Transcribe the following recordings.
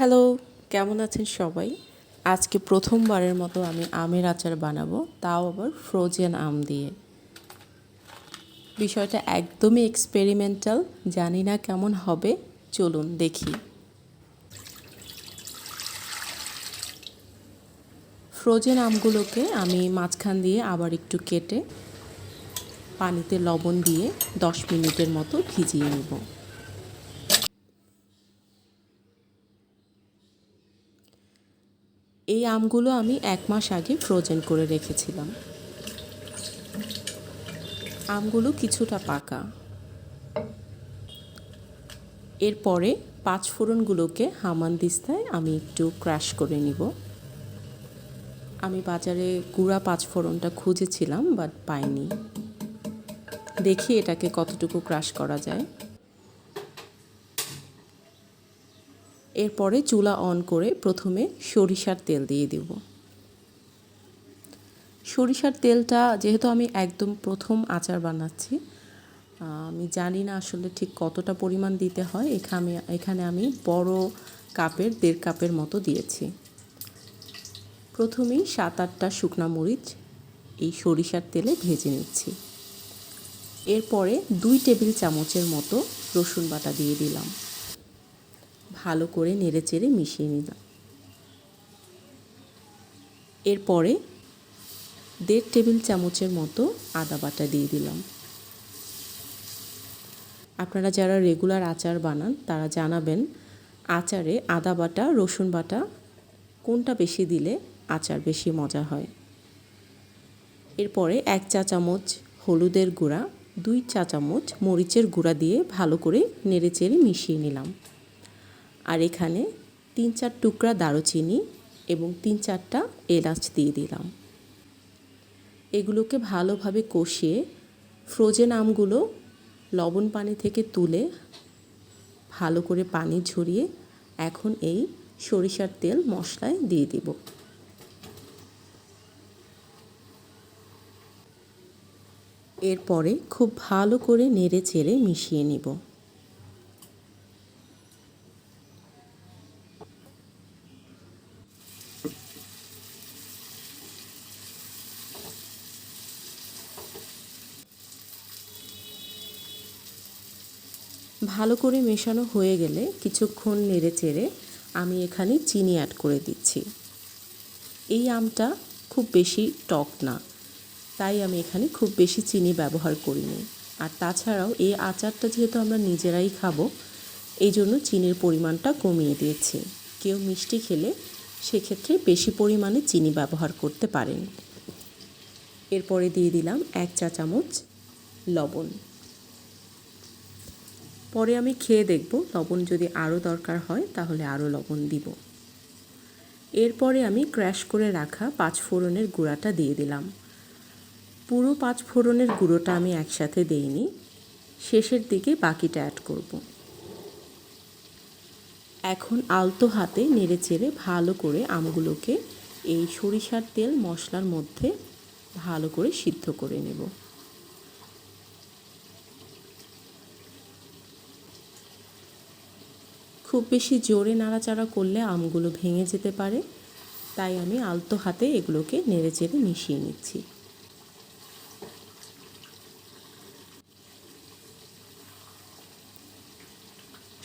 Hello কেমন আছেন সবাই? আজকে প্রথমবারের মতো আমি আমের আচার বানাবো, তাও আবার ফ্রোজেন আম দিয়ে। বিষয়টা একদমই এক্সপেরিমেন্টাল জানি না কেমন হবে, চলুন দেখি। ফ্রোজেন আমগুলোকে আমি মাঝখান দিয়ে আবার একটু কেটে পানিতে লবণ দিয়ে দশ মিনিটের মতো ভিজিয়ে নেব। এই আমগুলো আমি এক মাস আগে ফ্রোজেন করে রেখেছিলাম। আমগুলো কিছুটা পাকা। এরপরে পাঁচ ফোড়নগুলোকে হামানদিস্তায় আমি একটু ক্রাশ করে নিব। আমি বাজারে গুঁড়া পাঁচ ফোড়নটা খুঁজেছিলাম বাট পাইনি। দেখি এটাকে কতটুকু ক্রাশ করা যায়। এরপরে চুলা অন করে প্রথমে সরিষার তেল দিয়ে দেব। সরিষার তেলটা যেহেতু আমি একদম প্রথম আচার বানাচ্ছি আমি জানি না আসলে ঠিক কতটা পরিমাণ দিতে হয়। এখানে এখানে আমি বড় কাপের, দেড় কাপের মতো দিয়েছি। প্রথমেই সাত আটটা শুকনা মরিচ এই সরিষার তেলে ভেজে নিচ্ছি। এরপরে দুই টেবিল চামচের মতো রসুন বাটা দিয়ে দিলাম। ভালো করে নেড়ে চেড়ে মিশিয়ে নিলাম। এরপরে দেড় টেবিল চামচের মতো আদা বাটা দিয়ে দিলাম। আপনারা যারা রেগুলার আচার বানান, তারা জানাবেন আচারে আদা বাটা, রসুন বাটা কোনটা বেশি দিলে আচার বেশি মজা হয়। এরপরে এক চা চামচ হলুদের গুঁড়া, দুই চা চামচ মরিচের গুঁড়া দিয়ে ভালো করে নেড়ে চেড়ে মিশিয়ে নিলাম। আর এখানে তিন চার টুকরা দারুচিনি এবং তিন চারটা এলাচ দিয়ে দিলাম। এগুলোকে ভালোভাবে কষিয়ে ফ্রোজেন আমগুলো লবণ পানি থেকে তুলে ভালো করে পানি ঝরিয়ে এখন এই সরিষার তেল মশলায় দিয়ে দিব। এরপরে খুব ভালো করে নেড়ে চেড়ে মিশিয়ে নিব। ভালো করে মেশানো হয়ে গেলে কিছুক্ষণ নেড়ে চেড়ে আমি এখানে চিনি অ্যাড করে দিচ্ছি। এই আমটা খুব বেশি টক না, তাই আমি এখানে খুব বেশি চিনি ব্যবহার করিনি। আর তাছাড়াও এই আচারটা যেহেতু আমরা নিজেরাই খাব, এই জন্য চিনির পরিমাণটা কমিয়ে দিয়েছি। কেউ মিষ্টি খেলে সেক্ষেত্রে বেশি পরিমাণে চিনি ব্যবহার করতে পারেন। এরপরে দিয়ে দিলাম এক চা চামচ লবণ। পরে আমি খেয়ে দেখব, লবণ যদি আরও দরকার হয় তাহলে আরও লবণ দিব। এরপরে আমি ক্র্যাশ করে রাখা পাঁচ ফোড়নের গুঁড়াটা দিয়ে দিলাম। পুরো পাঁচ ফোড়নের গুঁড়োটা আমি একসাথে দেইনি। শেষের দিকে বাকিটা অ্যাড করব। এখন আলতো হাতে নেড়ে চেড়ে ভালো করে আমগুলোকে এই সরিষার তেল মশলার মধ্যে ভালো করে সিদ্ধ করে নেব। খুব বেশি জোরে নাড়াচাড়া করলে আমগুলো ভেঙে যেতে পারে। তাই আমি আলতো হাতে এগুলোকে নেড়ে চেড়ে মিশিয়ে নিচ্ছি।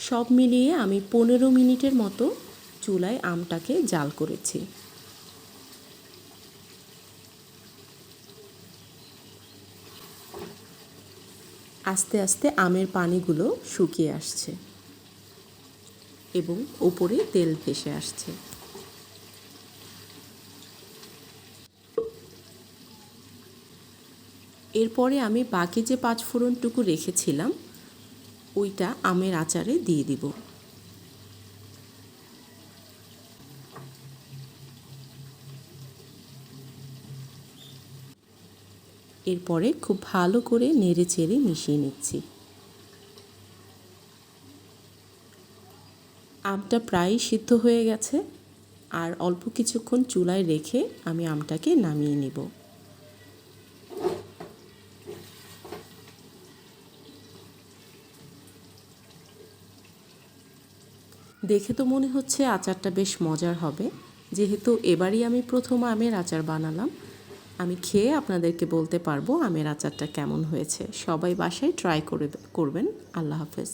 সব মিলিয়ে আমি পনেরো মিনিটের মতো চুলায় আমটাকে জাল করেছি। আস্তে আস্তে আমের পানিগুলো শুকিয়ে আসছে। এবং ওপরে তেল ভেসে আসছে। এরপরে আমি বাকি যে পাঁচ ফোড়নটুকু রেখেছিলাম, ওইটা আমের আচারে দিয়ে দিব। এরপরে খুব ভালো করে নেড়ে চেড়ে মিশিয়ে নিচ্ছি। আমটা প্রায় সিদ্ধ হয়ে গেছে আর অল্প কিছুক্ষণ চুলায় রেখে আমি আমটাকে নামিয়ে নিব। দেখে তো মনে হচ্ছে আচারটা বেশ মজার হবে। যেহেতু এবারই আমি প্রথম আমের আচার বানালাম, আমি খেয়ে আপনাদেরকে বলতে পারব আমের আচারটা কেমন হয়েছে। সবাই বাসায় ট্রাই করে করবেন। আল্লাহ হাফেজ।